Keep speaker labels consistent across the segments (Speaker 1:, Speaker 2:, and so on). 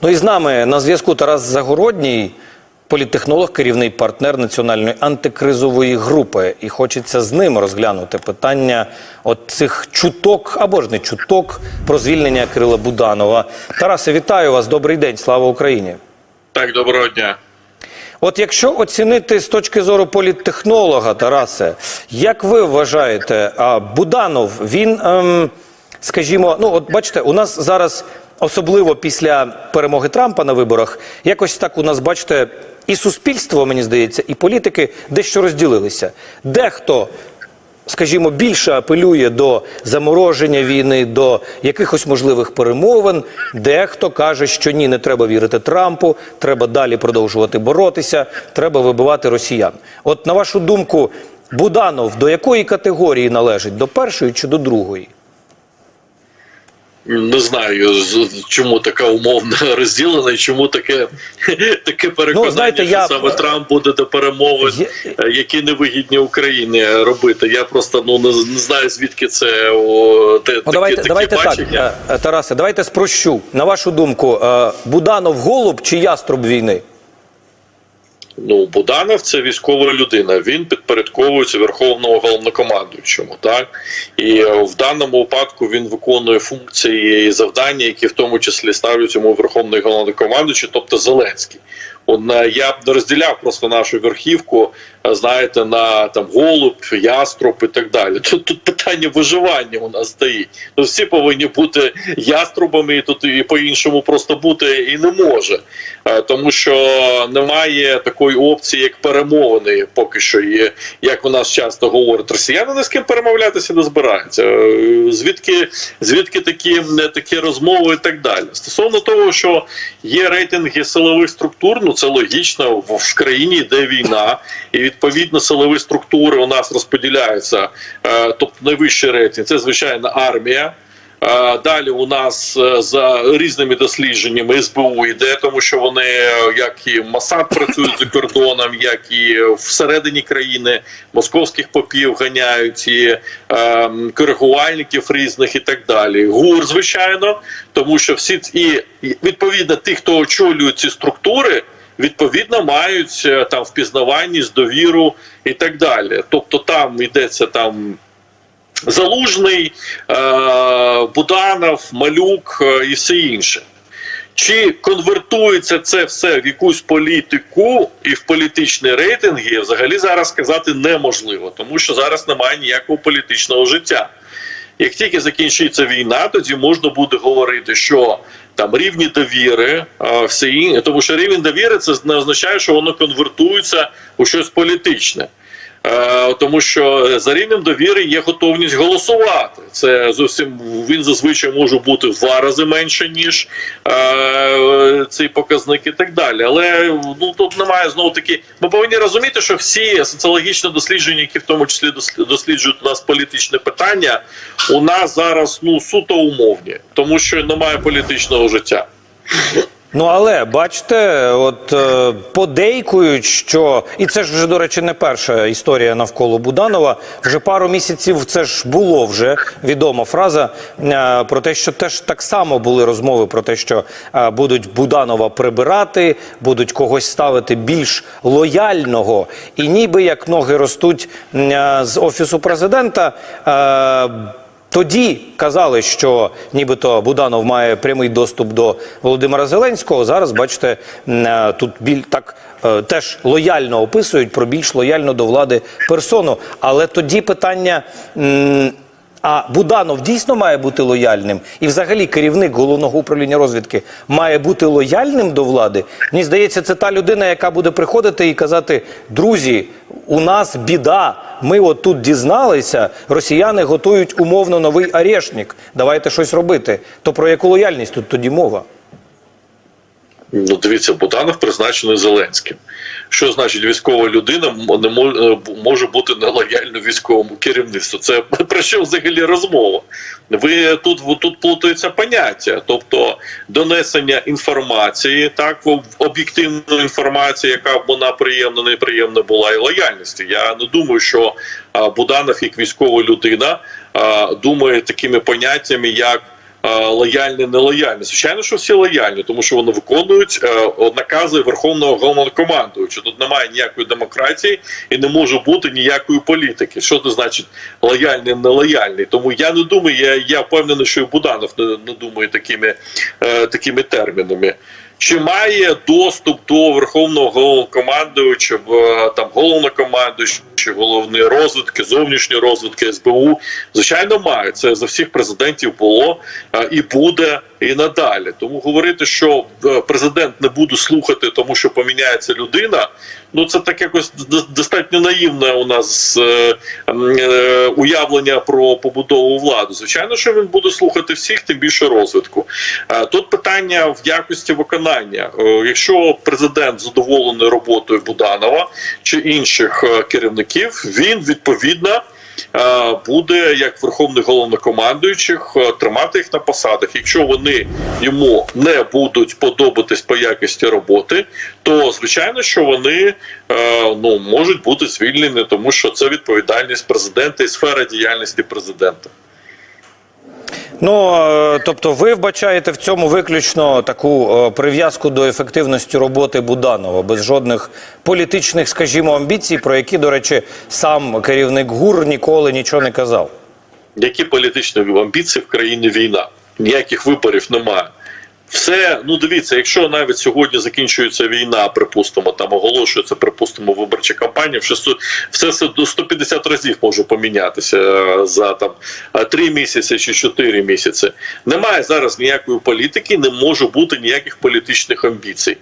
Speaker 1: Ну і з нами на зв'язку Тарас Загородній, політтехнолог, керівний партнер національної антикризової групи. І хочеться з ним розглянути питання от цих чуток або ж не чуток про звільнення Кирила Буданова. Тарасе, вітаю вас. Добрий день. Слава Україні.
Speaker 2: Так, доброго дня.
Speaker 1: От якщо оцінити з точки зору політтехнолога, Тарасе, як ви вважаєте, а Буданов, він, ем, скажімо, ну от бачите, у нас зараз, особливо після перемоги Трампа на виборах, якось так у нас, бачите, і суспільство, мені здається, і політики дещо розділилися. Дехто скажімо, більше апелює до замороження війни, до якихось можливих перемовин. Дехто каже, що ні, не треба вірити Трампу, треба далі продовжувати боротися, треба вибивати росіян. От на вашу думку, Буданов до якої категорії належить? До першої чи до другої?
Speaker 2: Не знаю, чому така умовна розділена і чому таке, таке переконання,
Speaker 1: Ну, знаєте, я-
Speaker 2: що саме Трамп буде до перемовин,
Speaker 1: Є-
Speaker 2: е, які невигідні Україні робити. Я просто ну не, знаю звідки це о, те,
Speaker 1: Ну,
Speaker 2: такі,
Speaker 1: давайте,
Speaker 2: такі
Speaker 1: давайте так,
Speaker 2: бачення.
Speaker 1: е, е, Тарасе, давайте спрощу. На вашу думку, Буданов голуб чи яструб війни?
Speaker 2: Ну, Буданов це військова людина. Він підпорядковується верховному головнокомандуючому. Так і е, в даному випадку він виконує функції і завдання, які в тому числі ставлять йому верховний головнокомандуючий, тобто Зеленський. Я б розділяв просто нашу верхівку, е, знаєте, на там голуб, яструб і так далі. Тут тут питання виживання у нас стоїть. Ну всі повинні бути яструбами, і тут і по-іншому просто бути і не може, Е, тому що немає такої опції, як перемовини, поки що є, як у нас часто говорять, росіяни не з ким перемовлятися не збираються. Е, Звідки звідки такі, такі розмови і так далі? Стосовно того, що є рейтинги силових структур, ну це логічно. В, країні йде війна, і відповідно силові структури у нас розподіляються. Е, тобто найвищий рейтинг це звичайно армія. Е, Далі у нас е, за різними дослідженнями СБУ йде, тому що вони як і Масад працюють за кордоном, як і всередині країни московських попів ганяють і е, коригувальників різних і так далі. ГУР, звичайно, тому що всі і відповідно ті, хто очолює ці структури. Відповідно, мають е, там впізнаваність, довіру і так далі. Тобто там йдеться там Залужний, е, Буданов, Малюк е, і все інше. Чи конвертується це все в якусь політику і в політичні рейтинги, взагалі зараз сказати неможливо, тому що зараз немає ніякого політичного життя. Як тільки закінчиться війна, тоді можна буде говорити, що там рівні довіри, все інше, тому що рівень довіри це не означає, що воно конвертується у щось політичне. Е, Тому що за рівнем довіри є готовність голосувати. Це зовсім він зазвичай може бути в два рази менше ніж е, цей показник і так далі. Але ну тут немає знову таки. Ми повинні розуміти, що всі соціологічні дослідження, які в тому числі досліджують у нас політичне питання, у нас зараз ну суто умовні, тому що немає політичного життя.
Speaker 1: Ну але бачите, от е, подейкують, що і це ж вже до речі не перша історія навколо Буданова. Вже пару місяців це ж було вже відома фраза е, про те, що теж так само були розмови про те, що е, будуть Буданова прибирати, будуть когось ставити більш лояльного, і ніби як ноги ростуть з офісу президента. Тоді казали, що нібито Буданов має прямий доступ до Володимира Зеленського. Зараз бачите, е, тут біль так е, теж лояльно описують про більш лояльно до влади персону. Але тоді питання. А Буданов дійсно має бути лояльним, і взагалі керівник головного управління розвідки має бути лояльним до влади. Мені здається, це та людина, яка буде приходити і казати: друзі, у нас біда. Ми от тут дізналися, росіяни готують умовно новий арешник. Давайте щось робити. То про яку лояльність тут тоді мова?
Speaker 2: Ну, дивіться, Буданов призначений Зеленським. Що значить військова людина не е, може бути нелояльною військовому керівництву? Це про що взагалі розмова? Ви тут тут плутаються поняття, тобто донесення інформації, так об'єктивної інформації, яка вона приємна, неприємна була, і лояльності. Я не думаю, що Буданов, як військова людина, думає такими поняттями, як лояльні, нелояльні. Звичайно, що всі лояльні, тому що вони виконують е, накази Верховного головнокомандуючого. Тут немає ніякої демократії і не може бути ніякої політики. Що це значить лояльний, нелояльний? Тому я не думаю, я, я впевнений, що і Буданов не, не думає такими, е, такими термінами. Чи має доступ до верховного головнокомандуючого, е, там головнокомандуючий, головної розвідки, зовнішньої розвідки СБУ? Звичайно, має це за всіх президентів було е, і буде і надалі. Тому говорити, що е, президент не буде слухати, тому що поміняється людина. Ну це так якось достатньо наївне у нас уявлення про побудову влади. Звичайно, що він буде слухати всіх, тим більше розвитку. Тут питання в якості виконання. Е, Якщо президент задоволений роботою Буданова чи інших е, керівників, він відповідно. е, Буде як верховний головнокомандуючих тримати їх на посадах. Якщо вони йому не будуть подобатись по якості роботи, то звичайно, що вони ну можуть бути звільнені, тому що це відповідальність президента і сфера діяльності президента.
Speaker 1: Ну е, тобто, ви вбачаєте в цьому виключно таку е, прив'язку до ефективності роботи Буданова, без жодних політичних, скажімо, амбіцій, про які, до речі, сам керівник ГУР ніколи нічого не казав.
Speaker 2: Які політичні амбіції в країні війна? Ніяких виборів немає. Все, ну дивіться, якщо навіть сьогодні закінчується війна, припустимо, там оголошується, припустимо, виборча кампанія, все, все це до 150 разів може помінятися е, за там 3 місяці чи 4 місяці. Немає зараз ніякої політики, не може бути ніяких політичних амбіцій.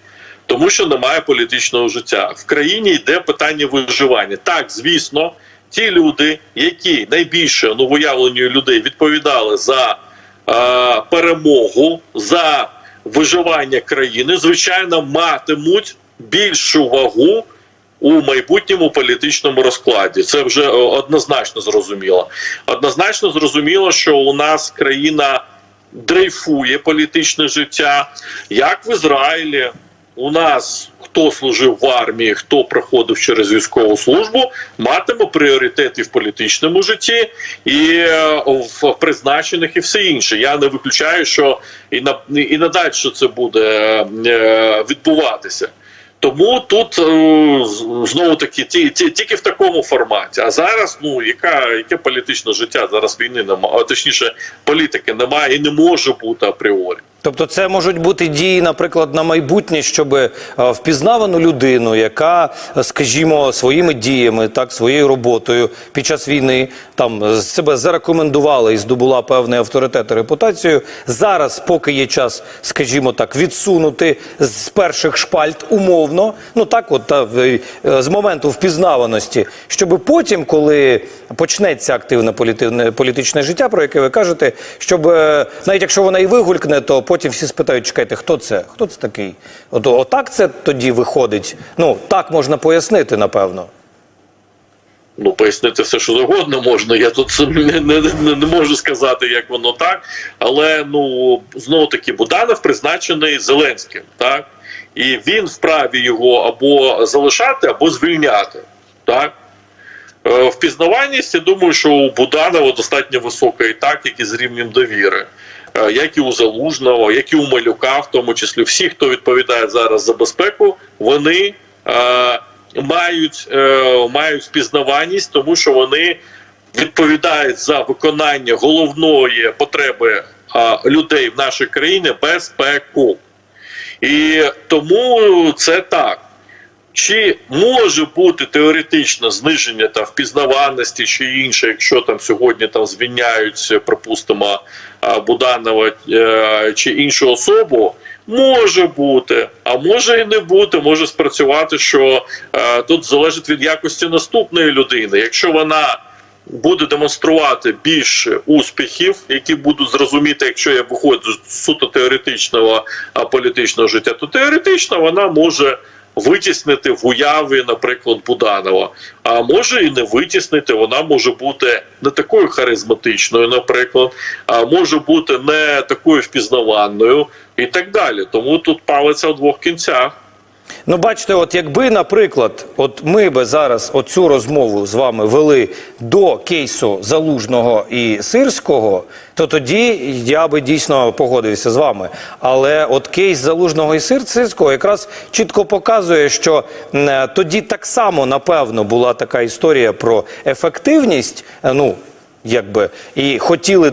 Speaker 2: Тому що немає політичного життя. В країні йде питання виживання. Так, звісно, ті люди, які найбільше ну, людей відповідали за е, перемогу, за виживання країни, звичайно, матимуть більшу вагу у майбутньому політичному розкладі. Це вже е, однозначно зрозуміло. Однозначно зрозуміло, що у нас країна дрейфує політичне життя, як в Ізраїлі. У нас хто служив в армії, хто проходив через військову службу, матиме пріоритети в політичному житті і е, в призначених і все інше. Я не виключаю, що і на і надалі що це буде е, відбуватися. Тому тут е, знову таки ті, ті, тільки в такому форматі. А зараз, ну яка яке політичне життя? Зараз війни немає, точніше, політики немає і не може бути апріорі.
Speaker 1: Тобто, це можуть бути дії, наприклад, на майбутнє, щоб е, впізнавану людину, яка, е, скажімо, своїми діями, так своєю роботою під час війни там е, себе зарекомендувала і здобула певний авторитет і репутацію. Зараз, поки є час, скажімо так, відсунути з перших шпальт умовно, ну так, от та, з моменту впізнаваності, щоб потім, коли почнеться активне політичне життя, про яке ви кажете, щоб навіть якщо вона і вигулькне, то потім всі спитають, чекайте, хто це? Хто це такий? От отак це тоді виходить. Ну так можна пояснити, напевно.
Speaker 2: Ну, пояснити все, що завгодно можна. Я тут не, не, не, можу сказати, як воно так. Але ну знову таки Буданов призначений Зеленським, так і він вправі його або залишати, або звільняти. Так Е, впізнаваність, я думаю, що у Буданова достатньо висока і так, як і з рівнем довіри. Е, Як і у Залужного, як і у Малюка, в тому числі всі, хто відповідає зараз за безпеку, вони е, мають, е, мають впізнаваність, тому що вони відповідають за виконання головної потреби е, людей в нашій країні безпеку. І тому це так. Чи може бути теоретично зниження там впізнаваності чи інше, якщо там сьогодні там звільняють, припустимо, Буданова е, чи іншу особу? Може бути, а може і не бути. Може спрацювати, що е, тут залежить від якості наступної людини. Якщо вона буде демонструвати більше успіхів, які будуть зрозуміти, якщо я виходжу з суто теоретичного а, політичного життя, то теоретично вона може витіснити в уяві, наприклад, Буданова. А може і не витіснити, вона може бути не такою харизматичною, наприклад, а може бути не такою впізнаваною і так далі. Тому тут палиться в двох кінцях.
Speaker 1: Ну, бачите, от якби, наприклад, от ми би зараз оцю розмову з вами вели до кейсу Залужного і Сирського, то тоді я би дійсно погодився з вами. Але от кейс Залужного і Сир- Сирського якраз чітко показує, що е, тоді так само напевно була така історія про ефективність. е, Ну якби і хотіли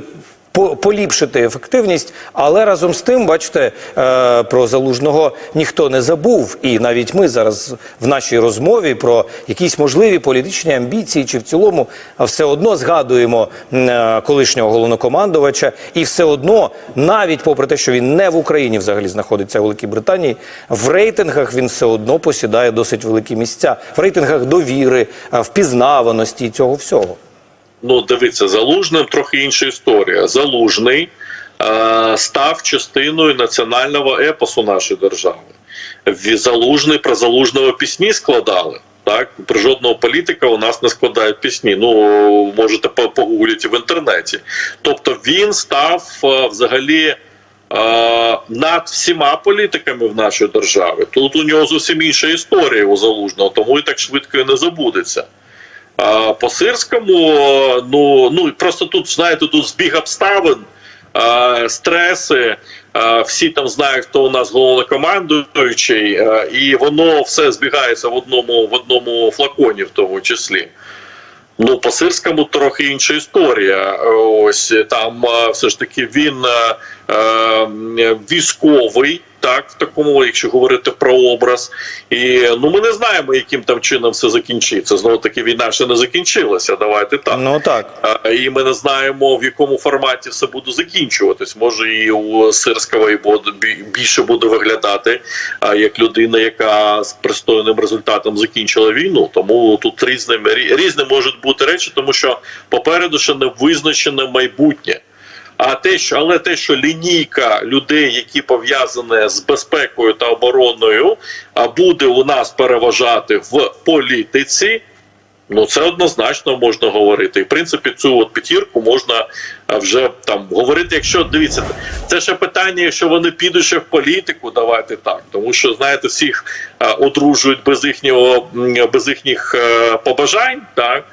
Speaker 1: поліпшити ефективність, але разом з тим, бачите, е, про залужного ніхто не забув. І навіть ми зараз в нашій розмові про якісь можливі політичні амбіції чи в цілому все одно згадуємо е, колишнього головнокомандувача, і все одно, навіть попри те, що він не в Україні взагалі знаходиться а в Великій Британії, в рейтингах він все одно посідає досить великі місця в рейтингах довіри, е, впізнаваності і цього всього.
Speaker 2: Ну, дивіться, залужним трохи інша історія. Залужний е, став частиною національного епосу нашої держави. Залужний про залужного пісні складали. Так, про жодного політика у нас не складають пісні. Ну можете по- погуглити в інтернеті. Тобто він став е, взагалі е, над всіма політиками в нашій державі. Тут у нього зовсім інша історія у залужного, тому і так швидко і не забудеться. По сирському, ну ну просто тут знаєте, тут збіг обставин, стреси. Всі там знають, хто у нас головнокомандуючий, і воно все збігається в одному в одному флаконі, в тому числі. Ну, по сирському трохи інша історія. Ось там все ж таки він е, військовий, так, в такому, якщо говорити про образ. І ну ми не знаємо, яким там чином все закінчиться. Знову таки, війна ще не закінчилася. Давайте так.
Speaker 1: Ну так.
Speaker 2: А, І ми не знаємо, в якому форматі все буде закінчуватись. Може, і у Сирського і буде більше буде виглядати а, як людина, яка з пристойним результатом закінчила війну. Тому тут різними рі- різні можуть бути речі, тому що попереду ще не визначене майбутнє. А те, що але те, що лінійка людей, які пов'язані з безпекою та обороною, а буде у нас переважати в політиці. Ну, це однозначно можна говорити. І в принципі, цю от п'ятірку можна вже там говорити. Якщо дивіться, це ще питання, якщо вони підуть ще в політику, давайте так. Тому що знаєте, всіх одружують без їхнього без їхніх е, побажань, так.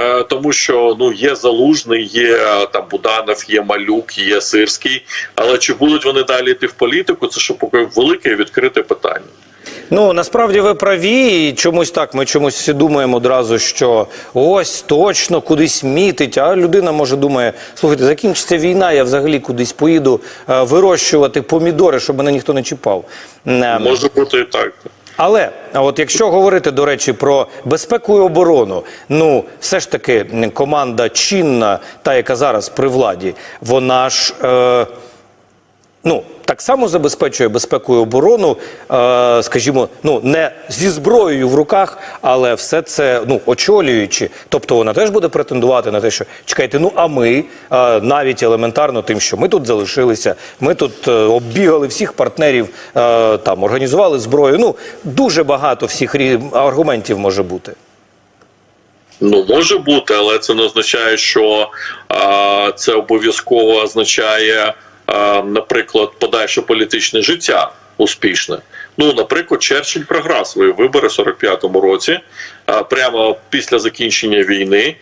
Speaker 2: Е, Тому що ну є залужний, є е, там Буданов, є Малюк, є Сирський. Але чи будуть вони далі йти в політику? Це ще поки велике відкрите питання.
Speaker 1: Ну насправді ви праві, і чомусь так. Ми чомусь всі думаємо одразу, що ось точно кудись мітить. А людина може думає: слухайте, закінчиться війна, я взагалі кудись поїду е, вирощувати помідори, щоб мене ніхто не чіпав. Е,
Speaker 2: Може бути і так.
Speaker 1: Але от якщо говорити до речі про безпеку і оборону, ну все ж таки команда чинна, та яка зараз при владі, вона ж. Е, Ну, само забезпечує безпеку і оборону, е, скажімо, ну не зі зброєю в руках, але все це ну очолюючи. Тобто вона теж буде претендувати на те, що чекайте, ну а ми е, навіть елементарно тим, що ми тут залишилися, ми тут е, оббігали всіх партнерів, там організували зброю. Ну дуже багато всіх аргументів може бути.
Speaker 2: Ну, може бути, але це не означає, що а, це обов'язково означає, наприклад, подальше політичне життя успішне. Ну, наприклад, Черчилль програв свої вибори в 45-му році. Прямо після закінчення війни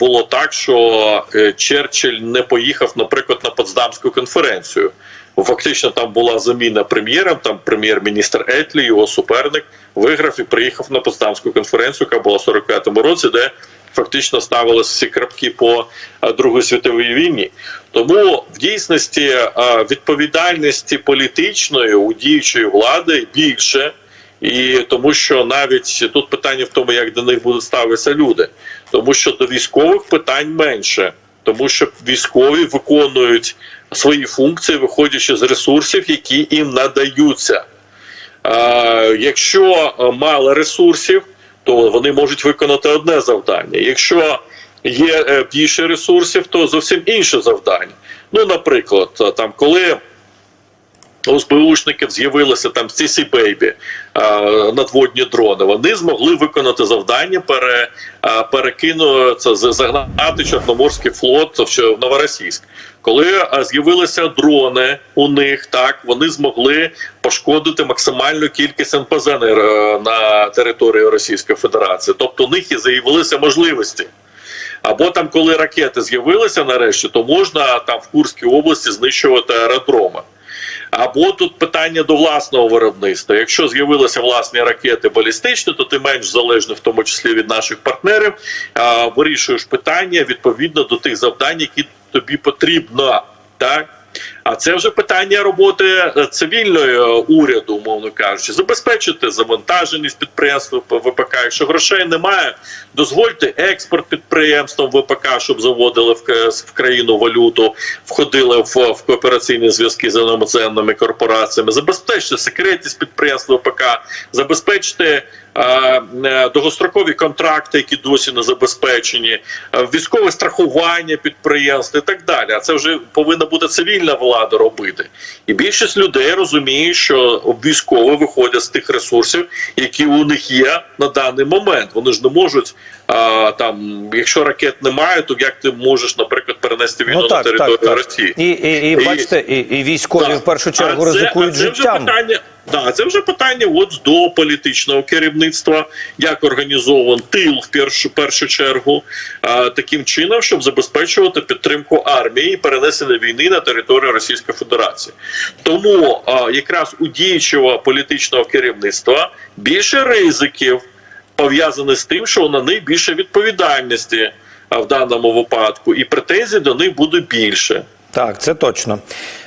Speaker 2: було так, що е, Черчилль не поїхав, наприклад, на Потсдамську конференцію. Фактично там була заміна прем'єром. Там прем'єр-міністр Етлі, його суперник, виграв і приїхав на Потсдамську конференцію, яка була в 45-му році, де фактично ставилися всі крапки по е, Другій світовій війні. Тому в дійсності е, відповідальності політичної у діючої влади більше. І тому, що навіть тут питання в тому, як до них будуть ставитися люди, тому що до військових питань менше, тому що військові виконують свої функції, виходячи з ресурсів, які їм надаються. Е, якщо е, мало ресурсів, то вони можуть виконати одне завдання. Якщо є е, більше ресурсів, то зовсім інше завдання. Ну, наприклад, е, там, коли у СБУшників з'явилися там Baby, е, надводні дрони. Вони змогли виконати завдання пере, перекину це з- загнати Чорноморський флот в Новоросійськ. Коли з'явилися дрони у них, так вони змогли пошкодити максимальну кількість НПЗ е, на території Російської Федерації. Тобто у них і з'явилися можливості. Або там, коли ракети з'явилися нарешті, то можна там в Курській області знищувати аеродроми. Або тут питання до власного виробництва. Якщо з'явилися власні ракети балістичні, то ти менш залежний, в тому числі від наших партнерів, вирішуєш питання відповідно до тих завдань, які тобі потрібно. Так? А це вже питання роботи е, цивільної е, уряду, умовно кажучи, забезпечити завантаженість підприємств ВПК. Якщо грошей немає, дозвольте експорт підприємствам ВПК, щоб заводили в, країну валюту, входили в, в коопераційні зв'язки з іноземними корпораціями, забезпечте секретність підприємств ВПК, забезпечте е, довгострокові контракти, які досі не забезпечені, військове страхування підприємств і так далі. А це вже повинна бути цивільна влада робити. І більшість людей розуміє, що військові виходять з тих ресурсів, які у них є на даний момент. Вони ж не можуть а, там, якщо ракет немає, то як ти можеш, наприклад, перенести війну
Speaker 1: Ну
Speaker 2: на територію
Speaker 1: так, так.
Speaker 2: Росії?
Speaker 1: І, і, і,
Speaker 2: І-
Speaker 1: бачите, і, і військові
Speaker 2: Так.
Speaker 1: в першу чергу
Speaker 2: А це-
Speaker 1: ризикують
Speaker 2: а це вже питання. Да, це вже питання от до політичного керівництва, як організован тил в першу першу чергу, таким чином, щоб забезпечувати підтримку армії і перенесення війни на територію Російської Федерації. Тому якраз у діючого політичного керівництва більше ризиків пов'язані з тим, що на них більше відповідальності в даному випадку, і претензій до них буде більше.
Speaker 1: Так, це точно.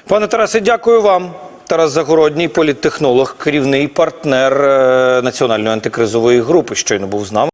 Speaker 1: Пане Тарасе, дякую вам. Тарас Загородній, політтехнолог, керівний партнер е, Національної антикризової групи, щойно був з нами.